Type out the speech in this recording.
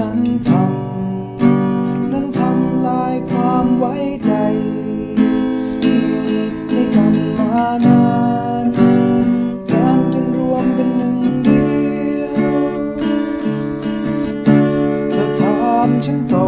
ฉันทำนั้นทำลายความไว้ใจให้กันมานานนานจนรวมเป็นหนึ่งเดียวเธอถามฉันต่อ